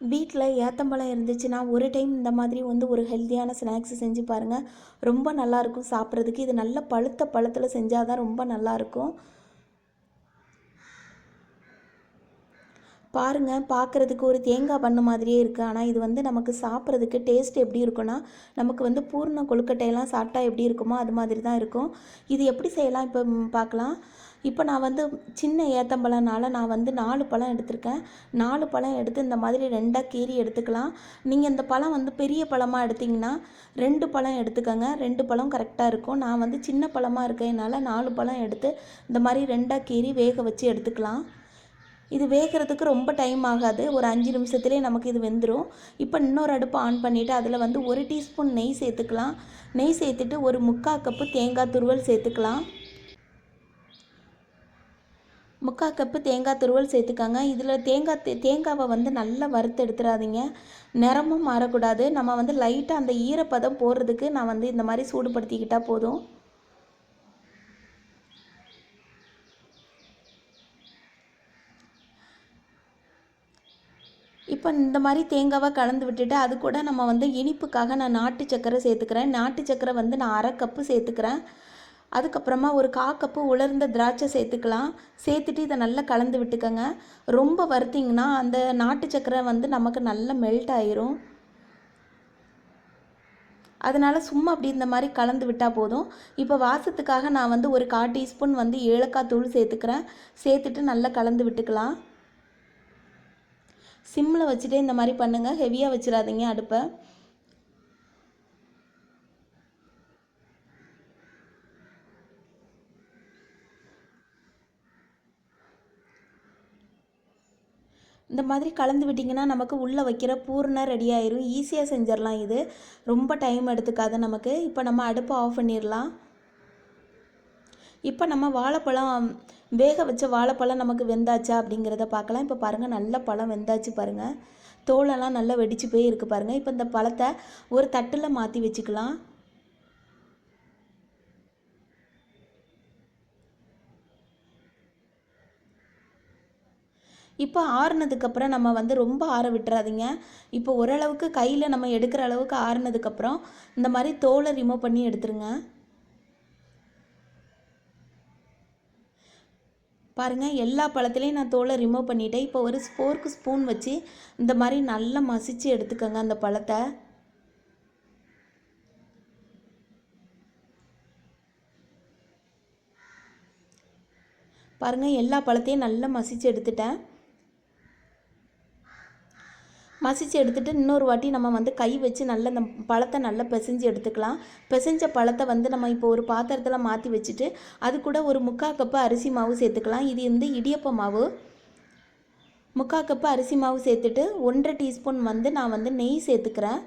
வீட்டில் ஏத்தம்பழம் இருந்துச்சுன்னா ஒரு டைம் இந்த மாதிரி வந்து ஒரு ஹெல்த்தியான ஸ்நாக்ஸ் செஞ்சு பாருங்கள் ரொம்ப நல்லாயிருக்கும் சாப்பிட்றதுக்கு. இது நல்ல பழுத்த பழத்தில் செஞ்சால் தான் ரொம்ப நல்லாயிருக்கும் பாருங்கள் பார்க்குறதுக்கு ஒரு தேங்காய் பண்ண மாதிரியே இருக்குது ஆனால் இது வந்து நமக்கு சாப்பிட்றதுக்கு டேஸ்ட் எப்படி இருக்குன்னா நமக்கு வந்து பூர்ண கொழுக்கட்டையெல்லாம் சாப்பிட்டா எப்படி இருக்குமோ அது மாதிரி தான் இருக்கும். இது எப்படி செய்யலாம்? இப்போ பார்க்கலாம் இப்போ நான் வந்து சின்ன ஏத்தம்பழம்னால நான் வந்து நாலு பழம் எடுத்திருக்கேன். நாலு பழம் எடுத்து இந்த மாதிரி ரெண்டாக கீறி எடுத்துக்கலாம். நீங்கள் இந்த பழம் வந்து பெரிய பழமாக எடுத்திங்கன்னா ரெண்டு பழம் எடுத்துக்கோங்க. ரெண்டு பழம் கரெக்டாக இருக்கும். நான் வந்து சின்ன பழமாக இருக்கறதுனால நாலு பழம் எடுத்து இந்த மாதிரி ரெண்டாக கீறி வேக வச்சு எடுத்துக்கலாம். இது வேகிறதுக்கு ரொம்ப டைம் ஆகாது. ஒரு அஞ்சு நிமிஷத்துலேயே நமக்கு இது வெந்துடும் இப்போ இன்னொரு அடுப்பு ஆன் பண்ணிவிட்டு அதில் வந்து ஒரு டீஸ்பூன் நெய் சேர்த்துக்கலாம். நெய் சேர்த்துட்டு ஒரு முக்கால் கப்பு தேங்காய் துருவல் சேர்த்துக்கலாம். முக்கால் கப்பு தேங்காய் துருவல் சேர்த்துக்கோங்க. இதில் தேங்காய் தே- தேங்காவை வந்து நல்லா வறுத்து எடுத்துடாதீங்க. நிறமும் மாறக்கூடாது. நம்ம வந்து லைட்டாக அந்த ஈரப்பதம் போடுறதுக்கு நான் வந்து இந்த மாதிரி சூடுபடுத்திக்கிட்டால் போதும். இப்போ இந்த மாதிரி தேங்காவை கலந்து விட்டுட்டு அது கூட நம்ம வந்து இனிப்புக்காக நான் நாட்டு சக்கரை சேர்த்துக்கிறேன். நாட்டு சக்கரை வந்து நான் அரை கப்பு சேர்த்துக்கிறேன். அதுக்கப்புறமா ஒரு கா கப்பு உலர்ந்த திராட்சை சேர்த்துக்கலாம். சேர்த்துட்டு இதை நல்லா கலந்து விட்டுக்கோங்க. ரொம்ப வறுத்திங்கன்னா அந்த நாட்டு சக்கரை வந்து நமக்கு நல்லா மெல்ட் ஆயிரும். அதனால் சும்மா அப்படி இந்த மாதிரி கலந்து விட்டால் போதும். இப்போ வாசத்துக்காக நான் வந்து ஒரு கால் டீஸ்பூன் வந்து ஏலக்காய் தூள் சேர்த்துக்கிறேன். சேர்த்துட்டு நல்லா கலந்து விட்டுக்கலாம். சிம்மில் வச்சுட்டே இந்த மாதிரி பண்ணுங்கள் ஹெவியாக வச்சிடாதீங்க அடுப்பை. இந்த மாதிரி கலந்து விட்டிங்கன்னா நமக்கு உள்ளே வைக்கிற பூர்ணம் ரெடி ஆயிரும். ஈஸியாக செஞ்சிடலாம் இது. ரொம்ப டைம் எடுத்துக்காது நமக்கு. இப்போ நம்ம அடுப்பை ஆஃப் பண்ணிடலாம். இப்போ நம்ம வாழைப்பழம் வேக வச்ச வாழைப்பழம் நமக்கு வெந்தாச்சா அப்படிங்கிறத பார்க்கலாம். இப்போ பாருங்கள் நல்ல பழம் வெந்தாச்சு பாருங்கள் தோலெல்லாம் நல்லா வெடிச்சு போய் இருக்குது பாருங்கள் இப்போ இந்த பழத்தை ஒரு தட்டில் மாற்றி வச்சுக்கலாம். இப்போ ஆறுனதுக்கப்புறம் நம்ம வந்து ரொம்ப ஆற விட்டுறாதீங்க. இப்போ ஓரளவுக்கு கையில் நம்ம எடுக்கிற அளவுக்கு ஆறுனதுக்கப்புறம் இந்த மாதிரி தோலை ரிமூவ் பண்ணி எடுத்துருங்க. பாருங்கள் எல்லா பழத்துலேயும் நான் தோலை ரிமூவ் பண்ணிட்டேன். இப்போ ஒரு ஸ்போர்க்கு ஸ்பூன் வச்சு இந்த மாதிரி நல்லா மசிச்சு எடுத்துக்கோங்க அந்த பழத்தை. பாருங்கள் எல்லா பழத்தையும் நல்லா மசித்து எடுத்துட்டேன். மசிச்சு எடுத்துட்டு இன்னொரு வாட்டி நம்ம வந்து கை வச்சு நல்லா அந்த பழத்தை நல்லா பிசைஞ்சு எடுத்துக்கலாம். பிசைஞ்ச பழத்தை வந்து நம்ம இப்போ ஒரு பாத்திரத்தில் மாற்றி வச்சுட்டு அது கூட ஒரு முக்கால் கப்பு அரிசி மாவு சேர்த்துக்கலாம். இது வந்து இடியப்ப மாவு. முக்கால் கப்பு அரிசி மாவு சேர்த்துட்டு ஒன்றரை டீஸ்பூன் வந்து நான் வந்து நெய் சேர்த்துக்கிறேன்.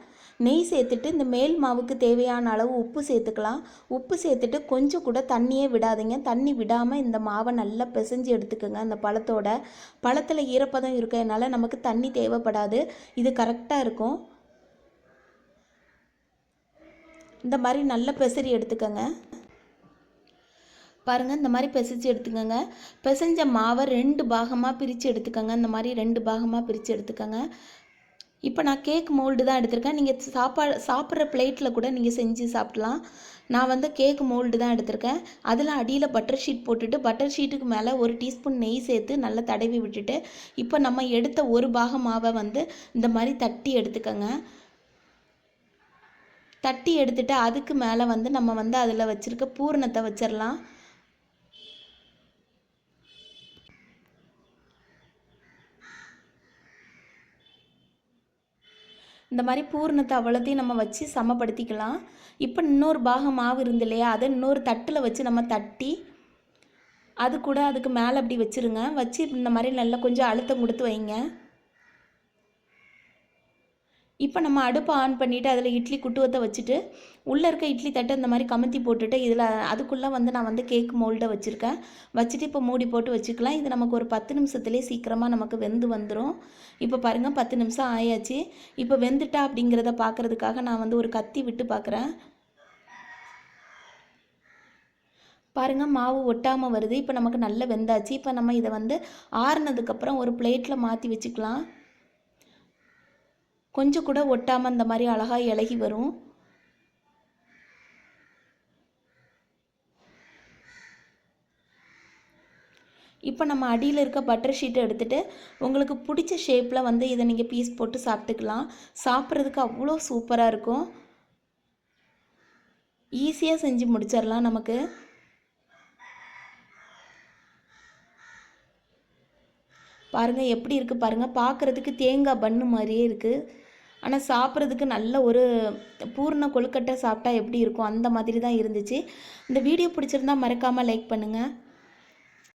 நெய் சேர்த்துட்டு இந்த மேல் மாவுக்கு தேவையான அளவு உப்பு சேர்த்துக்கலாம். உப்பு சேர்த்துட்டு கொஞ்சம் கூட தண்ணியே விடாதீங்க. தண்ணி விடாமல் இந்த மாவை நல்லா பிசைஞ்சு எடுத்துக்கோங்க. அந்த பழத்தோட பழத்தில் ஈரப்பதம் இருக்கிறதுனால நமக்கு தண்ணி தேவைப்படாது. இது கரெக்டாக இருக்கும். இந்த மாதிரி நல்லா பிசறி எடுத்துக்கோங்க. பாருங்கள் இந்த மாதிரி பிசைச்சு எடுத்துக்கோங்க. பிசைஞ்ச மாவை ரெண்டு பாகமாக பிரித்து எடுத்துக்கோங்க. இந்த மாதிரி ரெண்டு பாகமாக பிரித்து எடுத்துக்கோங்க. இப்போ நான் கேக் மோல்டு தான் எடுத்திருக்கேன். நீங்கள் சாப்பாடு சாப்பிட்ற பிளேட்டில் கூட நீங்கள் செஞ்சு சாப்பிடலாம். நான் வந்து கேக் மோல்டு தான் எடுத்திருக்கேன். அதில் அடியில் பட்டர் ஷீட் போட்டுட்டு பட்டர் ஷீட்டுக்கு மேலே ஒரு டீஸ்பூன் நெய் சேர்த்து நல்லா தடவி விட்டுட்டு இப்போ நம்ம எடுத்த ஒரு பாக மாவை வந்து இந்த மாதிரி தட்டி எடுத்துக்கோங்க. தட்டி எடுத்துட்டு அதுக்கு மேலே வந்து நம்ம வந்து அதில் வச்சுருக்க பூரணத்தை வச்சிடலாம் இந்த மாதிரி பூரணத்தை அவ்வளோத்தையும் நம்ம வச்சு சமப்படுத்திக்கலாம். இப்போ இன்னொரு பாகம் மாவு இருந்து இல்லையா? அதை இன்னொரு தட்டில் வச்சு நம்ம தட்டி அது கூட அதுக்கு மேலே அப்படி வச்சுருங்க. வச்சு இந்த மாதிரி நல்லா கொஞ்சம் அழுத்தம் கொடுத்து வைங்க. இப்போ நம்ம அடுப்பை ஆன் பண்ணிவிட்டு அதில் இட்லி குட்டுவத்தை வச்சுட்டு உள்ளே இருக்க இட்லி தட்டை இந்த மாதிரி கமுத்தி போட்டுட்டு இதில் அதுக்குள்ளே வந்து நான் வந்து கேக் மோல்டை வச்சுருக்கேன். வச்சுட்டு இப்போ மூடி போட்டு வச்சுக்கலாம். இது நமக்கு ஒரு பத்து நிமிஷத்துலேயே சீக்கிரமாக நமக்கு வெந்து வந்துடும் இப்போ பாருங்கள் பத்து நிமிஷம் ஆயாச்சு. இப்போ வெந்துட்டா அப்படிங்கிறத பார்க்குறதுக்காக நான் வந்து ஒரு கத்தி விட்டு பார்க்குறேன் பாருங்கள் மாவு ஒட்டாமல் வருது. இப்போ நமக்கு நல்ல வெந்தாச்சு. இப்போ நம்ம இதை வந்து ஆறுனதுக்கப்புறம் ஒரு பிளேட்டில் மாற்றி வச்சுக்கலாம். கொஞ்சம் கூட ஒட்டாமல் இந்த மாதிரி அழகாக இலகி வரும். இப்போ நம்ம அடியில் இருக்க பட்டர் ஷீட்டை எடுத்துகிட்டு உங்களுக்கு பிடிச்ச ஷேப்பில் வந்து இதை நீங்கள் பீஸ் போட்டு சாப்பிட்டுக்கலாம். சாப்பிட்றதுக்கு அவ்வளோ சூப்பராக இருக்கும். ஈஸியாக செஞ்சு முடிச்சிடலாம் நமக்கு. பாருங்கள் எப்படி இருக்குது பாருங்கள் பார்க்குறதுக்கு தேங்காய் பன்னு மாதிரியே இருக்குது ஆனால் சாப்பிட்றதுக்கு நல்ல ஒரு பூர்ண கொழுக்கட்டை சாப்பிட்டா எப்படி இருக்கும்? அந்த மாதிரி தான் இருந்துச்சு. இந்த வீடியோ பிடிச்சிருந்தா மறக்காமல் லைக் பண்ணுங்கள்